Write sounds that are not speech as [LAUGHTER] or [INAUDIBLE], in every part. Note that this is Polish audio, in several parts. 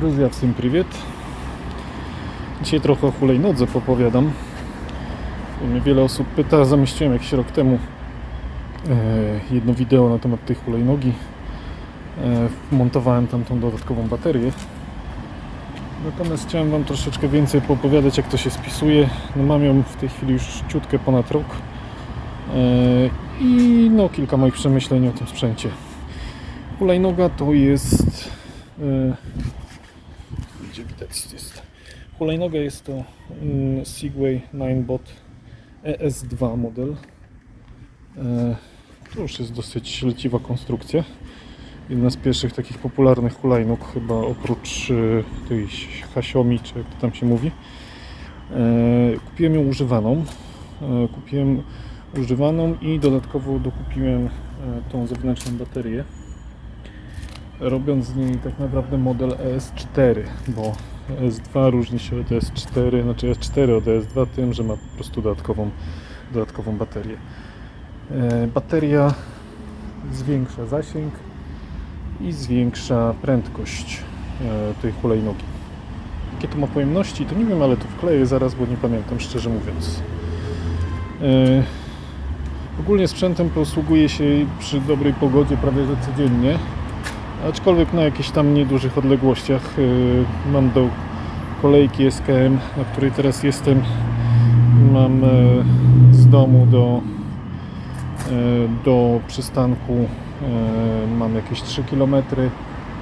Друзья, всем привет! Dzisiaj trochę o hulajnodze popowiadam. Mnie wiele osób pyta, zamieściłem jakiś rok temu e, jedno wideo na temat tej hulajnogi. E, montowałem tam tą dodatkową baterię. Natomiast chciałem Wam troszeczkę więcej poopowiadać, jak to się spisuje. No mam ją w tej chwili już ciutkę ponad rok. E, I no kilka moich przemyśleń o tym sprzęcie. Hulajnoga to jest... Widać jest? Hulajnoga jest to mm, Segway 9bot ES2 model. E, To już jest dosyć leciwa konstrukcja. Jedna z pierwszych takich popularnych hulajnóg, chyba oprócz e, tej Hasiomi, czy jak to tam się mówi. E, Kupiłem ją używaną. E, Kupiłem używaną i dodatkowo dokupiłem tą zewnętrzną baterię. Robiąc z niej tak naprawdę model ES4, bo ES2 różni się od ES4, znaczy ES4 od ES2 tym, że ma po prostu dodatkową, dodatkową baterię. E, Bateria zwiększa zasięg i zwiększa prędkość e, tej hulajnogi. Jakie to ma pojemności, to nie wiem, ale to wkleję zaraz, bo nie pamiętam szczerze mówiąc. E, Ogólnie sprzętem posługuje się przy dobrej pogodzie prawie że codziennie, aczkolwiek na jakichś tam niedużych odległościach. e, Mam do kolejki SKM, na której teraz jestem. Mam e, z domu do, e, do przystanku e, mam jakieś 3 km.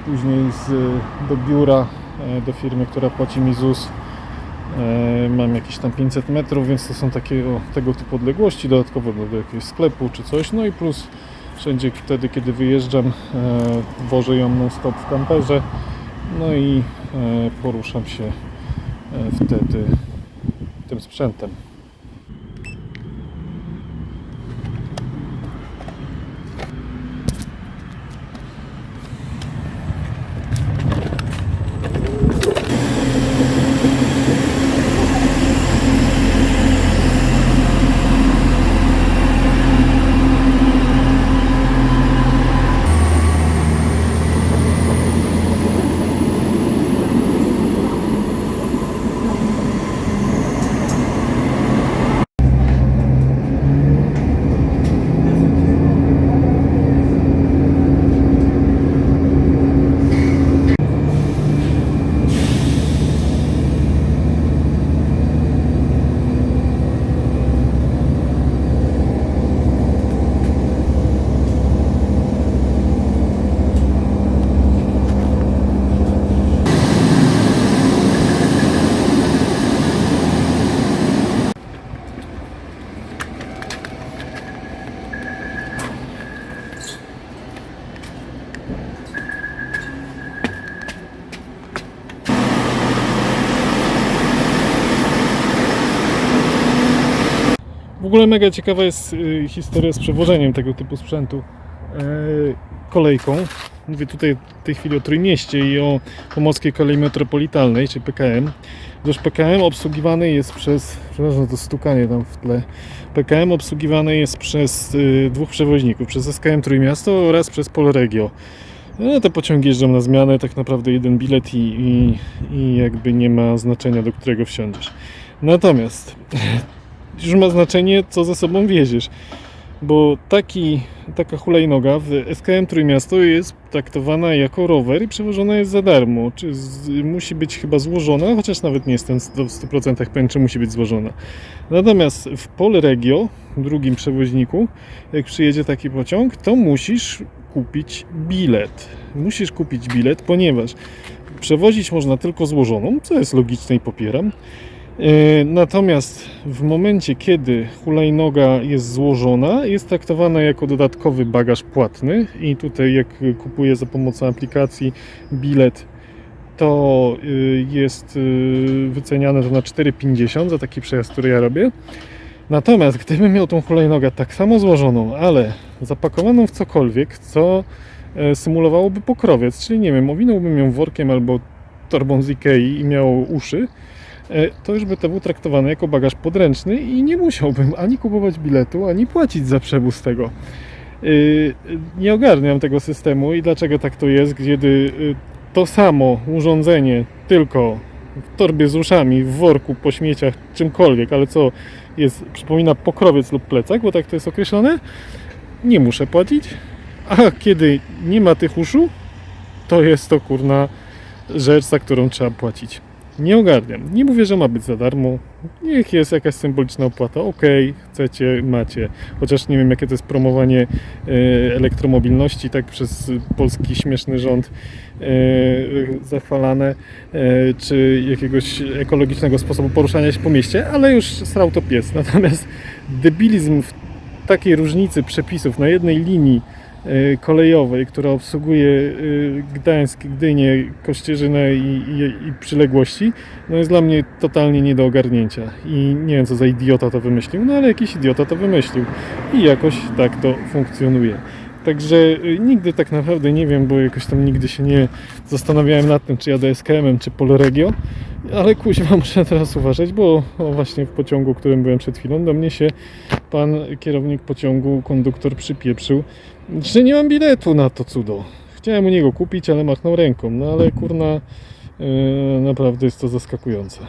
Później z, do biura, do firmy, która płaci mi ZUS. Mam jakieś tam 500 metrów, więc to są takie o, tego typu odległości, dodatkowo do, do jakiegoś sklepu czy coś. No i plus wszędzie wtedy, kiedy wyjeżdżam, e, wożę ją non stop w kamperze. No i e, poruszam się e, wtedy tym sprzętem. Ogóle mega ciekawa jest y, historia z przewożeniem tego typu sprzętu e, kolejką. Mówię tutaj w tej chwili o Trójmieście i o Pomorskiej Kolei Metropolitalnej, czy PKM. Gdyż PKM obsługiwany jest przez, przepraszam to stukanie tam w tle, PKM obsługiwany jest przez y, dwóch przewoźników, przez SKM Trójmiasto oraz przez Polregio. No, te pociągi jeżdżą na zmianę, tak naprawdę jeden bilet i, i, i jakby nie ma znaczenia, do którego wsiądziesz. Natomiast już ma znaczenie, co ze sobą wieziesz. Bo taki, taka hulajnoga w SKM Trójmiasto jest traktowana jako rower i przewożona jest za darmo. Czy z, musi być chyba złożona, chociaż nawet nie jestem w 100% pewien, czy musi być złożona. Natomiast w Polregio, drugim przewoźniku, jak przyjedzie taki pociąg, to musisz kupić bilet. Musisz kupić bilet, ponieważ przewozić można tylko złożoną, co jest logiczne i popieram. E, Natomiast w momencie, kiedy hulajnoga jest złożona, jest traktowana jako dodatkowy bagaż płatny i tutaj jak kupuję za pomocą aplikacji bilet, to y, jest y, wyceniane to na 4,50 za taki przejazd, który ja robię. Natomiast gdybym miał tą hulajnogę tak samo złożoną, ale zapakowaną w cokolwiek, co e, symulowałoby pokrowiec, czyli nie wiem, owinąłbym ją workiem albo torbą z Ikei i miało uszy, e, to już by to był traktowany jako bagaż podręczny i nie musiałbym ani kupować biletu, ani płacić za przewóz tego. Yy, Nie ogarniam tego systemu i dlaczego tak to jest, kiedy yy, to samo urządzenie, tylko w torbie z uszami, w worku, po śmieciach, czymkolwiek, ale co jest, przypomina pokrowiec lub plecak, bo tak to jest określone, nie muszę płacić. A kiedy nie ma tych uszu, to jest to kurna rzecz, za którą trzeba płacić. Nie ogarniam. Nie mówię, że ma być za darmo. Niech jest jakaś symboliczna opłata. Okej, chcecie, macie. Chociaż nie wiem, jakie to jest promowanie e, elektromobilności, tak przez polski śmieszny rząd e, zachwalane, e, czy jakiegoś ekologicznego sposobu poruszania się po mieście, ale już srał to pies. Natomiast debilizm w takiej różnicy przepisów na jednej linii kolejowej, która obsługuje e, Gdańsk, Gdynię, Kościerzynę i, i, i przyległości, no jest dla mnie totalnie nie do ogarnięcia. I nie wiem, co za idiota to wymyślił, no ale jakiś idiota to wymyślił. I jakoś tak to funkcjonuje. Także y, nigdy tak naprawdę nie wiem, bo jakoś tam nigdy się nie zastanawiałem nad tym, czy jadę SKM-em, czy Polregio, ale kuźwa [LAUGHS] muszę teraz uważać, bo właśnie w pociągu, którym byłem przed chwilą, do mnie się pan kierownik pociągu, konduktor przypieprzył, że nie mam biletu na to cudo. Chciałem u niego kupić, ale machnął ręką, no ale kurna, yy, naprawdę jest to zaskakujące.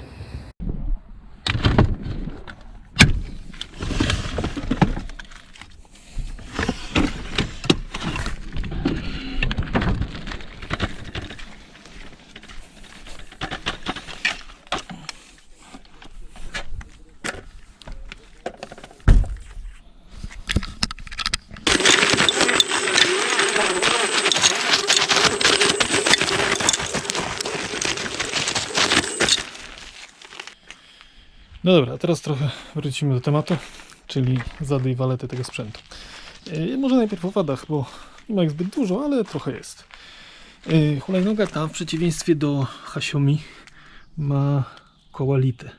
No dobra, teraz trochę wrócimy do tematu, czyli zady i walety tego sprzętu. Yy, może najpierw o wadach, bo nie ma ich zbyt dużo, ale trochę jest. Yy, hulajnoga ta w przeciwieństwie do Hasiomi ma koła lite.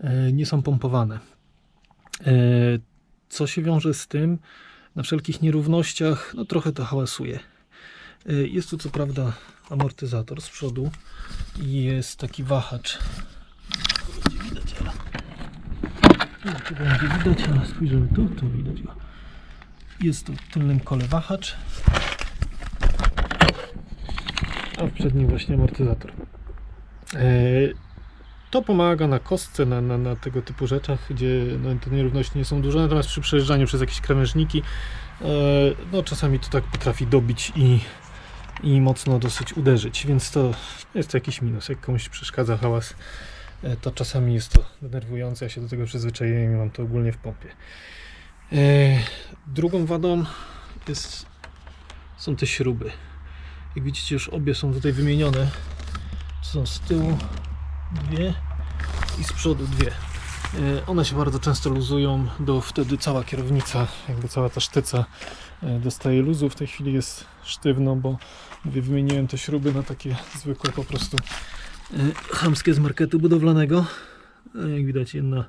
Yy, nie są pompowane. Yy, co się wiąże z tym, na wszelkich nierównościach, no trochę to hałasuje. Yy, Jest tu co prawda amortyzator z przodu i jest taki wahacz tu będzie widać, ale... Tu będzie widać, ale spojrzymy tu, tu widać go. Jest tu w tylnym kole wahacz. A w przednim właśnie amortyzator. E, To pomaga na kostce, na, na, na tego typu rzeczach, gdzie no, te nierówności nie są duże, natomiast przy przejeżdżaniu przez jakieś krawężniki, e, no czasami to tak potrafi dobić i, i mocno dosyć uderzyć, więc to jest to jakiś minus. Jak komuś przeszkadza hałas, to czasami jest to denerwujące. Ja się do tego przyzwyczaiłem i mam to ogólnie w pompie. E, Drugą wadą jest, są te śruby. Jak widzicie, już obie są tutaj wymienione. Są z tyłu dwie i z przodu dwie. E, One się bardzo często luzują, do wtedy cała kierownica, jakby cała ta sztyca e, dostaje luzu. W tej chwili jest sztywno, bo wymieniłem te śruby na takie zwykłe po prostu e, chamskie z marketu budowlanego. E, Jak widać jedna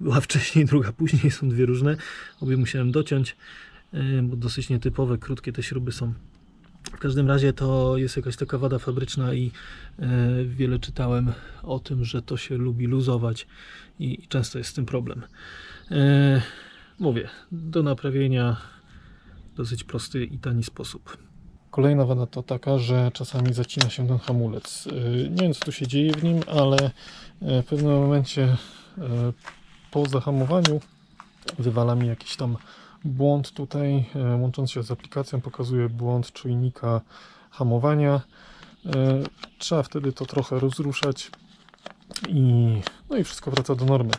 była [LAUGHS] wcześniej, druga później, są dwie różne. Obie musiałem dociąć, e, bo dosyć nietypowe, krótkie te śruby są. W każdym razie to jest jakaś taka wada fabryczna i e, wiele czytałem o tym, że to się lubi luzować i, często jest z tym problem. E, mówię, do naprawienia dosyć prosty i tani sposób. Kolejna wada to taka, że czasami zacina się ten hamulec. E, Nie wiem co tu się dzieje w nim, ale e, w pewnym momencie e, po zahamowaniu wywala mi jakiś tam błąd tutaj, łącząc się z aplikacją, pokazuje błąd czujnika hamowania. Trzeba wtedy to trochę rozruszać i, no i wszystko wraca do normy.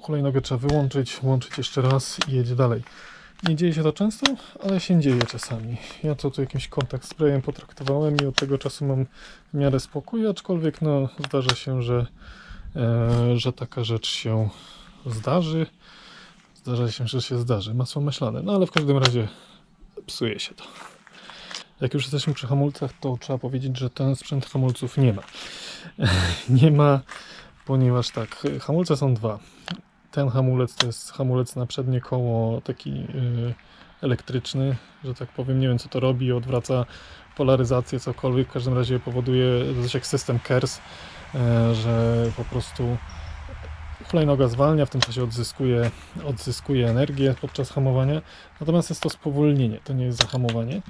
Hulajnogę trzeba wyłączyć, włączyć jeszcze raz i jedzie dalej. Nie dzieje się to często, ale się dzieje czasami. Ja to tu jakimś kontakt sprayem potraktowałem i od tego czasu mam w miarę spokój, aczkolwiek no, zdarza się, że, e, że taka rzecz się zdarzy. Zdarza się, że się zdarzy. Masło myślane. No ale w każdym razie psuje się to. Jak już jesteśmy przy hamulcach, to trzeba powiedzieć, że ten sprzęt hamulców nie ma. [LAUGHS] nie ma, ponieważ tak, hamulce są dwa. Ten hamulec to jest hamulec na przednie koło, taki yy, elektryczny, że tak powiem. Nie wiem co to robi, odwraca polaryzację, cokolwiek. W każdym razie powoduje coś jak system KERS, yy, że po prostu hulajnoga zwalnia, w tym czasie odzyskuje, odzyskuje energię podczas hamowania. Natomiast jest to spowolnienie, to nie jest zahamowanie.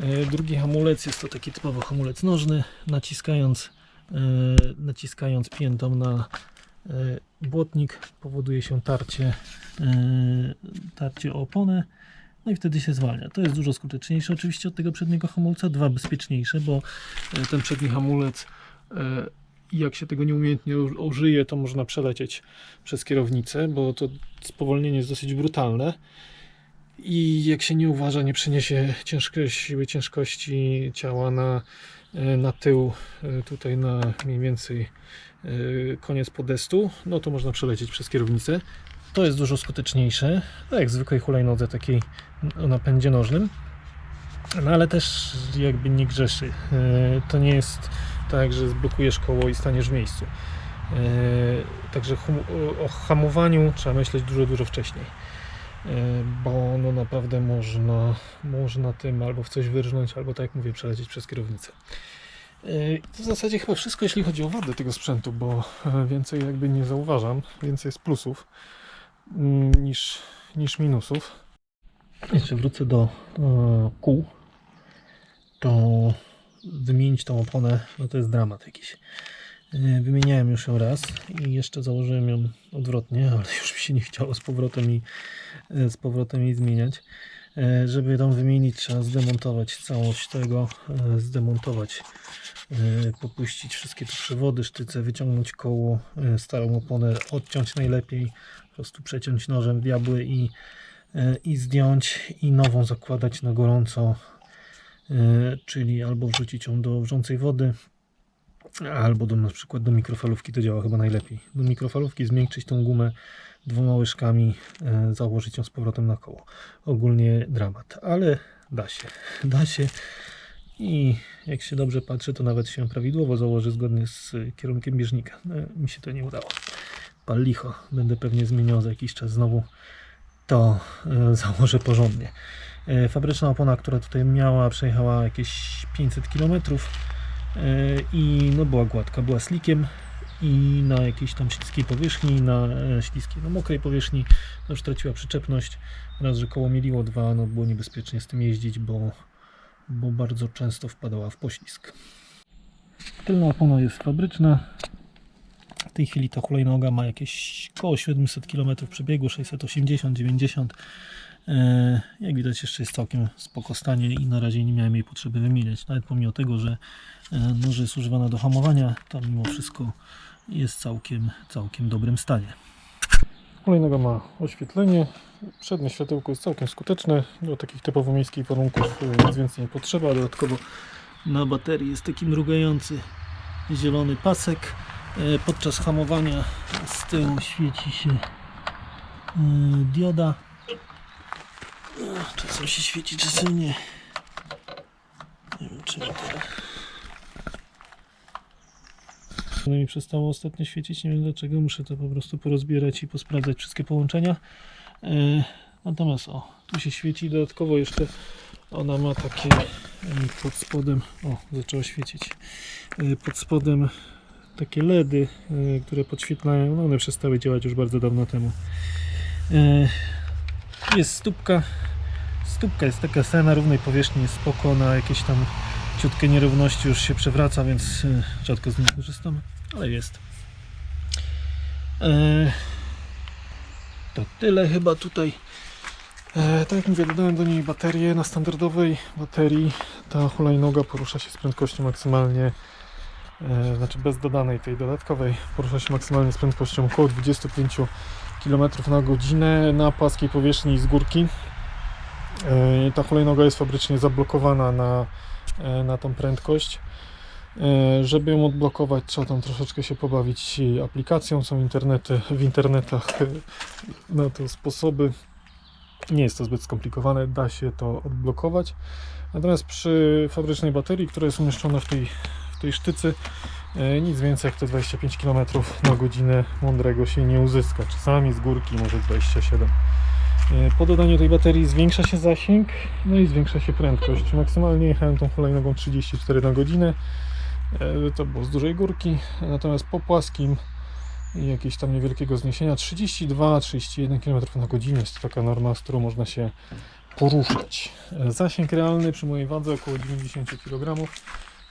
E, Drugi hamulec jest to taki typowy hamulec nożny. Naciskając, naciskając piętą na błotnik powoduje się tarcie, e, tarcie o oponę. No i wtedy się zwalnia. To jest dużo skuteczniejsze oczywiście od tego przedniego hamulca, dwa bezpieczniejsze, bo e, ten przedni hamulec e, jak się tego nieumiejętnie użyje, to można przelecieć przez kierownicę, bo to spowolnienie jest dosyć brutalne. I jak się nie uważa, nie przeniesie ciężkiej siły ciężkości ciała na, e, na tył, e, tutaj na mniej więcej e, koniec podestu, no to można przelecieć przez kierownicę. To jest dużo skuteczniejsze, tak jak w zwykłej hulajnodze takiej o napędzie nożnym. No ale też jakby nie grzeszy. E, To nie jest tak, że zblokujesz koło i staniesz w miejscu. E, Także o- hamowaniu trzeba myśleć dużo, dużo wcześniej. Bo no naprawdę można, można tym albo w coś wyrżnąć, albo tak jak mówię, przelecieć przez kierownicę. E, To w zasadzie chyba wszystko, jeśli chodzi o wady tego sprzętu, bo e, więcej jakby nie zauważam. Więcej jest plusów mm, niż, niż minusów. Jeszcze wrócę do e, kół. To wymienić tą oponę, no to jest dramat jakiś. E, Wymieniałem już ją raz i jeszcze założyłem ją odwrotnie, ale [LAUGHS] już mi się nie chciało z powrotem i e, z powrotem jej zmieniać. E, Żeby ją wymienić, trzeba zdemontować całość tego, e, zdemontować, e, popuścić wszystkie te przewody, sztyce, wyciągnąć koło, starą oponę odciąć najlepiej, po prostu przeciąć nożem diabły i, i zdjąć i nową zakładać na gorąco, czyli albo wrzucić ją do wrzącej wody, albo do, na przykład do mikrofalówki to działa chyba najlepiej. Do mikrofalówki zmiękczyć tą gumę dwoma łyżkami, e, założyć ją z powrotem na koło. Ogólnie dramat, ale da się. [LAUGHS] Da się i jak się dobrze patrzy, to nawet się prawidłowo założy zgodnie z e, kierunkiem bieżnika. No, mi się to nie udało. Pal licho. Będę pewnie zmieniał za jakiś czas znowu. To e, [LAUGHS] założę porządnie. E, fabryczna opona, która tutaj miała, przejechała jakieś 500 km e, i no była gładka, była slikiem i na jakiejś tam śliskiej powierzchni, na e, śliskiej, no mokrej powierzchni no już traciła przyczepność. Raz, że koło mieliło, dwa, no było niebezpiecznie z tym jeździć, bo, bo bardzo często wpadała w poślizg. Tylna opona jest fabryczna. W tej chwili ta hulajnoga ma jakieś około 700 km przebiegu, 680-90 E, Jak widać jeszcze jest całkiem spoko stanie i na razie nie miałem jej potrzeby wymieniać. Nawet pomimo tego, że e, no, że jest używana do hamowania, to mimo wszystko jest całkiem, całkiem dobrym stanie. Kolejnego ma oświetlenie. Przednie światełko jest całkiem skuteczne. Do takich typowo miejskich warunków e, nic więcej nie potrzeba. Dodatkowo na baterii jest taki mrugający zielony pasek. E, Podczas hamowania z tyłu świeci się e, dioda. Czasem się świeci, czasem nie. Nie wiem czy mi teraz. Ono mi przestało ostatnio świecić, nie wiem dlaczego. Muszę to po prostu porozbierać i posprawdzać wszystkie połączenia. E, Natomiast o, tu się świeci. Dodatkowo jeszcze ona ma takie e, pod spodem. O, zaczęło świecić. E, Pod spodem takie LEDy, które podświetlają. No one przestały działać już bardzo dawno temu. Jest stópka. Stópka jest taka sama na równej powierzchni, jest spoko, na jakieś tam ciutkie nierówności już się przewraca, więc y, rzadko z niej korzystam, ale jest. E, to tyle chyba tutaj. E, tak jak mówię, dodałem do niej baterię. Na standardowej baterii ta hulajnoga porusza się z prędkością maksymalnie, e, znaczy bez dodanej tej dodatkowej, porusza się maksymalnie z prędkością około 25 km na godzinę na płaskiej powierzchni z górki. E, Ta hulajnoga jest fabrycznie zablokowana na, e, na tą prędkość. E, Żeby ją odblokować, trzeba tam troszeczkę się pobawić aplikacją. Są internety, w internetach na to sposoby. Nie jest to zbyt skomplikowane, da się to odblokować. Natomiast przy fabrycznej baterii, która jest umieszczona w tej, w tej sztycy, nic więcej jak te 25 km na godzinę mądrego się nie uzyska. Czasami z górki może 27. E, Po dodaniu tej baterii zwiększa się zasięg, no i zwiększa się prędkość. Maksymalnie jechałem tą hulajnogą 34 na godzinę. E, To było z dużej górki, natomiast po płaskim i jakiegoś tam niewielkiego zniesienia 32-31 km na godzinę jest taka norma, z którą można się poruszać. E, Zasięg realny przy mojej wadze około 90 kg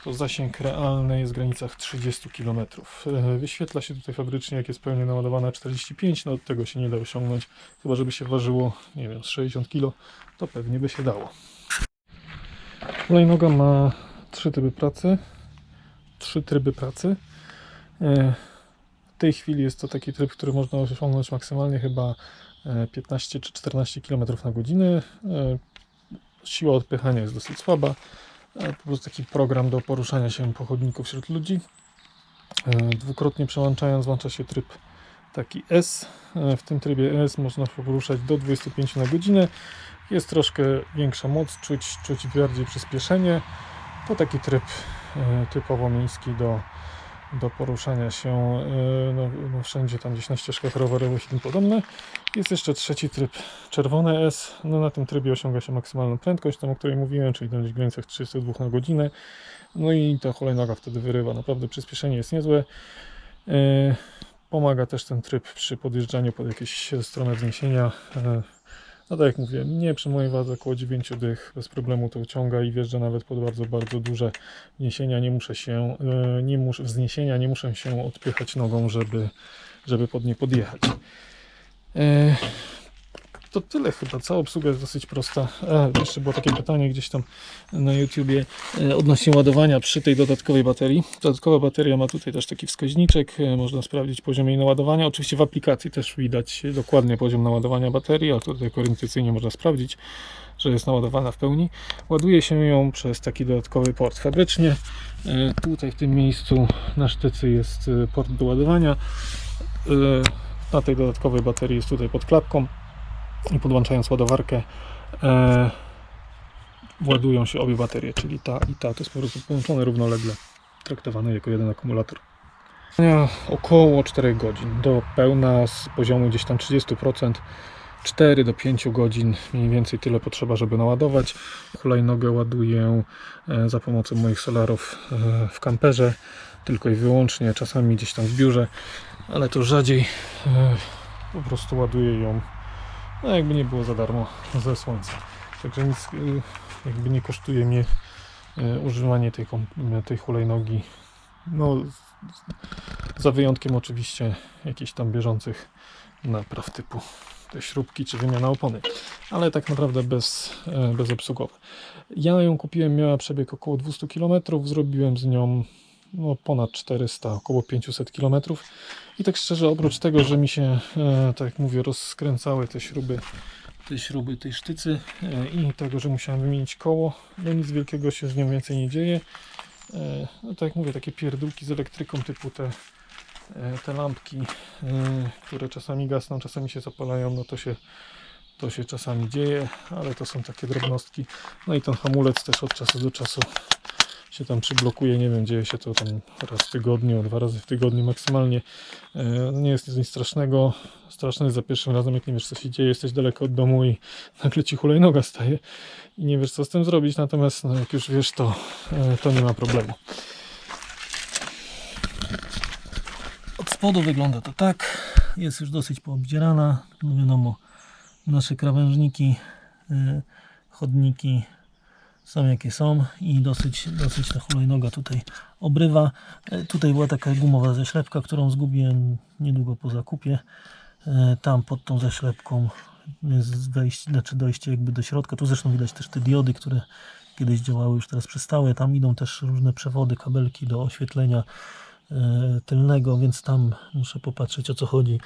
to zasięg realny jest w granicach 30 km. E, Wyświetla się tutaj fabrycznie, jak jest pełnie naładowana 45, no od tego się nie da osiągnąć, chyba żeby się ważyło, nie wiem, z 60 kg, to pewnie by się dało. Hulajnoga ma trzy tryby pracy. Trzy tryby pracy. E, W tej chwili jest to taki tryb, który można osiągnąć maksymalnie chyba e, 15 czy 14 km na godzinę. E, Siła odpychania jest dosyć słaba. E, Po prostu taki program do poruszania się po chodniku wśród ludzi. E, Dwukrotnie przełączając włącza się tryb taki S. E, W tym trybie S można poruszać do 25 na godzinę. Jest troszkę większa moc, czuć, czuć bardziej przyspieszenie. To taki tryb typowo miejski do, do poruszania się e, no, no wszędzie tam gdzieś na ścieżkach rowerowych i tym podobne. Jest jeszcze trzeci tryb czerwone S. No, na tym trybie osiąga się maksymalną prędkość, tą, o której mówiłem, czyli tam w granicach 32 na godzinę. No i ta hulajnoga wtedy wyrywa. Naprawdę przyspieszenie jest niezłe. E, Pomaga też ten tryb przy podjeżdżaniu pod jakieś strome wzniesienia. E, No tak jak mówię, nie przy mojej wadze około 9 dych bez problemu to ciąga i wjeżdża nawet pod bardzo, bardzo duże wniesienia. Nie muszę się, e, nie muszę, wzniesienia, nie muszę się odpychać nogą, żeby, żeby pod nie podjechać. E, To tyle chyba. Cała obsługa jest dosyć prosta. A, jeszcze było takie pytanie gdzieś tam na YouTubie e, odnośnie ładowania przy tej dodatkowej baterii. Dodatkowa bateria ma tutaj też taki wskaźniczek. e, Można sprawdzić poziom jej naładowania. Oczywiście w aplikacji też widać dokładnie poziom naładowania baterii, ale tutaj orientacyjnie można sprawdzić, że jest naładowana w pełni. Ładuje się ją przez taki dodatkowy port fabrycznie. E, Tutaj w tym miejscu na sztycy jest e, port do ładowania. E, Na tej dodatkowej baterii jest tutaj pod klapką i podłączając ładowarkę e, się obie baterie, czyli ta i ta. To jest po prostu połączone równolegle, traktowane jako jeden akumulator. Około 4 godzin do pełna z poziomu gdzieś tam 30%. 4 do 5 godzin mniej więcej tyle potrzeba, żeby naładować. Hulajnogę ładuję e, za pomocą moich solarów e, w kamperze, tylko i wyłącznie, czasami gdzieś tam w biurze, ale to rzadziej. E, Po prostu ładuję ją, no jakby nie było za darmo, ze słońca. Także nic y, jakby nie kosztuje mnie y, używanie tej, kom- tej hulajnogi. No, za wyjątkiem oczywiście jakichś tam bieżących napraw typu te śrubki czy wymiana opony, ale tak naprawdę bez, bezobsługowe. Ja ją kupiłem, miała przebieg około 200 km, zrobiłem z nią no, ponad 400, około 500 km. I tak szczerze, oprócz tego, że mi się, e, tak jak mówię, rozkręcały te śruby, te śruby tej sztycy e, i tego, że musiałem wymienić koło, no nic wielkiego się z nią więcej nie dzieje. E, no tak jak mówię, takie pierdółki z elektryką typu te, te lampki, które czasami gasną, czasami się zapalają, no to się, to się czasami dzieje, ale to są takie drobnostki. No i ten hamulec też od czasu do czasu się tam przyblokuje, nie wiem, dzieje się to tam raz w tygodniu, dwa razy w tygodniu maksymalnie. E, Nie jest nic strasznego. Straszne jest za pierwszym razem, jak nie wiesz co się dzieje, jesteś daleko od domu i nagle ci hulajnoga staje i nie wiesz co z tym zrobić, natomiast no, jak już wiesz, to, e, to nie ma problemu. Od spodu wygląda to tak. Jest już dosyć poobdzierana. No wiadomo, nasze krawężniki, e, chodniki są jakie są i dosyć, dosyć ta hulajnoga tutaj obrywa. E, Tutaj była taka gumowa zaślepka, którą zgubiłem niedługo po zakupie. E, Tam pod tą zaślepką wejście, znaczy dojście jakby do środka. Tu zresztą widać też te diody, które kiedyś działały, już teraz przestały. Tam idą też różne przewody, kabelki do oświetlenia e, tylnego, więc tam muszę popatrzeć o co chodzi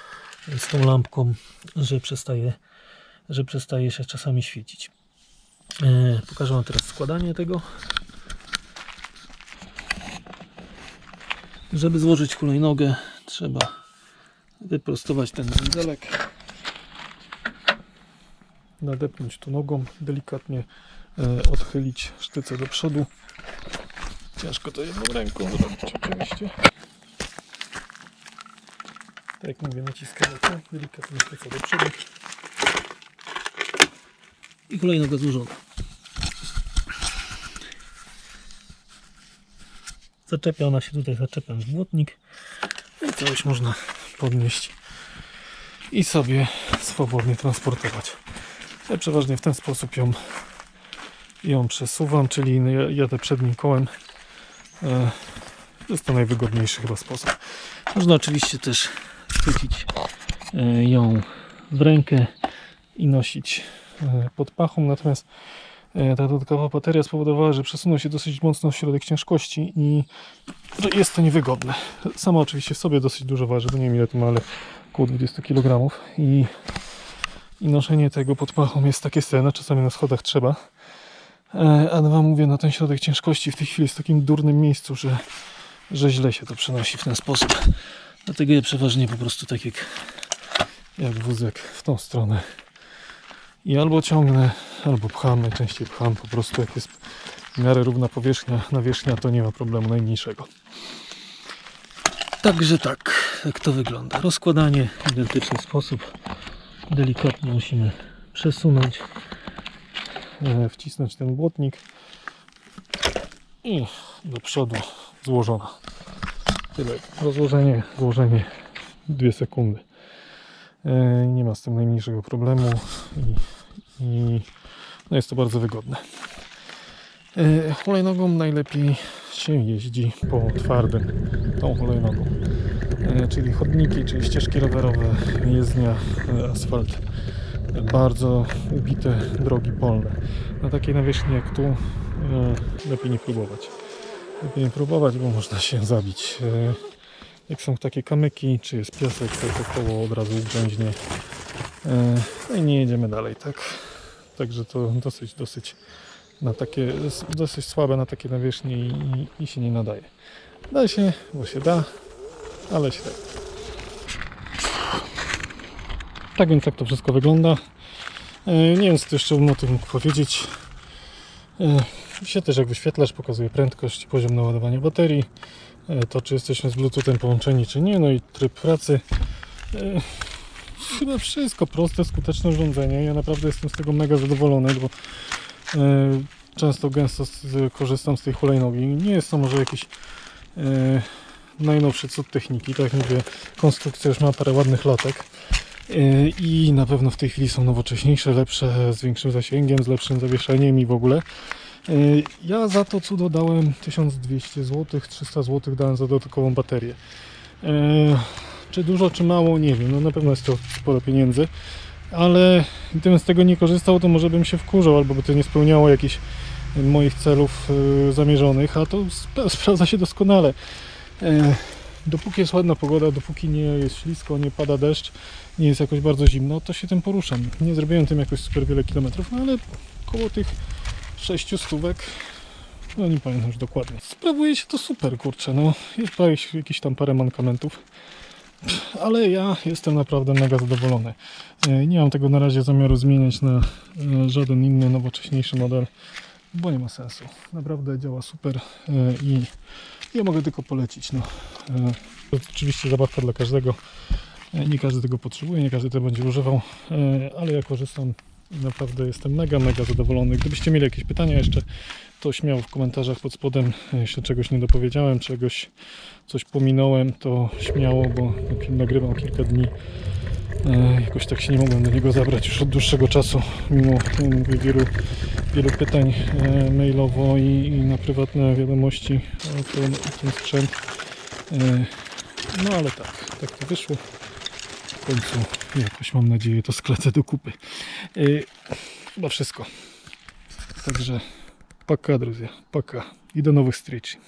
z tą lampką, że przestaje, że przestaje się czasami świecić. E, Pokażę Wam teraz składanie tego. Żeby złożyć hulajnogę trzeba wyprostować ten wędzelek nadepnąć tu nogą, delikatnie e, odchylić sztycę do przodu. Ciężko to jedną ręką zrobić oczywiście. Tak jak mówię, naciskamy tu, delikatnie sztycę do przodu. I hulajnoga złożona. Zaczepia ona się tutaj, zaczepiam w błotnik. I całość można podnieść i sobie swobodnie transportować. Ja przeważnie w ten sposób ją, ją przesuwam, czyli no, ja- jadę przednim kołem. E, jest to najwygodniejszy chyba sposób. Można oczywiście też chwycić e, ją w rękę i nosić pod pachą, natomiast e, ta dodatkowa bateria spowodowała, że przesunął się dosyć mocno w środek ciężkości i że jest to niewygodne. Sama oczywiście w sobie dosyć dużo waży, bo nie wiem ile to ma, ale około 20 kg i, i noszenie tego pod pachą jest takie scena, czasami na schodach trzeba. E, A dwa mówię, no ten środek ciężkości w tej chwili jest w takim durnym miejscu, że, że źle się to przenosi w ten sposób. Dlatego ja przeważnie po prostu tak jak, jak wózek w tą stronę i albo ciągnę, albo pcham, najczęściej pcham po prostu jak jest w miarę równa powierzchnia, nawierzchnia, to nie ma problemu najmniejszego. Także tak, jak to wygląda. Rozkładanie w identyczny sposób. Delikatnie musimy przesunąć, e, wcisnąć ten błotnik i do przodu złożona. Tyle. Rozłożenie, złożenie 2 sekundy. E, Nie ma z tym najmniejszego problemu i no jest to bardzo wygodne. E, Hulajnogą najlepiej się jeździ po twardym, tą hulajnogą. E, Czyli chodniki, czyli ścieżki rowerowe, jezdnia, e, asfalt. Bardzo ubite drogi polne. Na takiej nawierzchni jak tu lepiej nie próbować. Lepiej nie próbować, bo można się zabić. Jak są takie kamyki, czy jest piasek, to koło od razu ugrzęźnie. E, No i nie jedziemy dalej, tak? Także to dosyć, dosyć na takie, dosyć słabe na takie nawierzchnie i, i, i się nie nadaje. Da się, bo się da, ale średnio. Tak więc tak to wszystko wygląda. E, Nie wiem co jeszcze bym o tym mógł powiedzieć. E, Się też jak wyświetlacz pokazuje prędkość, poziom naładowania baterii, to czy jesteśmy z Bluetoothem połączeni czy nie, no i tryb pracy. Chyba wszystko proste, skuteczne urządzenie. Ja naprawdę jestem z tego mega zadowolony, bo e, często gęsto z, korzystam z tej hulajnogi. Nie jest to może jakiś e, najnowszy cud techniki. Tak jak mówię, konstrukcja już ma parę ładnych latek. E, I na pewno w tej chwili są nowocześniejsze, lepsze, z większym zasięgiem, z lepszym zawieszeniem i w ogóle. Ja za to cudo dałem 1200 zł, 300 zł dałem za dodatkową baterię. Czy dużo, czy mało, nie wiem. No na pewno jest to sporo pieniędzy, ale gdybym z tego nie korzystał, to może bym się wkurzał, albo by to nie spełniało jakichś moich celów e, zamierzonych, a to sp- [LAUGHS] sprawdza się doskonale. E, Dopóki jest ładna pogoda, dopóki nie jest ślisko, nie pada deszcz, nie jest jakoś bardzo zimno, to się tym poruszam. Nie zrobiłem tym jakoś super wiele kilometrów, no ale koło tych 6 stówek, no nie pamiętam już dokładnie. Sprawuje się to super, kurczę, no jest parę, jakieś tam parę mankamentów, ale ja jestem naprawdę mega zadowolony. E, Nie mam tego na razie zamiaru zmieniać na e, żaden inny, nowocześniejszy model, bo nie ma sensu. Naprawdę działa super e, i ja mogę tylko polecić. No. To oczywiście zabawka dla każdego. Nie każdy tego potrzebuje, nie każdy tego będzie używał, ale ja korzystam naprawdę jestem mega, mega zadowolony. Gdybyście mieli jakieś pytania jeszcze, to śmiało w komentarzach pod spodem, e, jeśli czegoś nie dopowiedziałem, czegoś coś pominąłem, to śmiało, bo film nagrywam kilka dni. E, Jakoś tak się nie mogłem do niego zabrać już od dłuższego czasu, mimo mówię, wielu, wielu pytań e, mailowo i, i na prywatne wiadomości o ten, o ten sprzęt. E, No ale tak, tak to wyszło W końcu jakoś mam nadzieję to sklecę do kupy. E, Chyba wszystko. Także paka, друзья, paka i do nowych wстреч.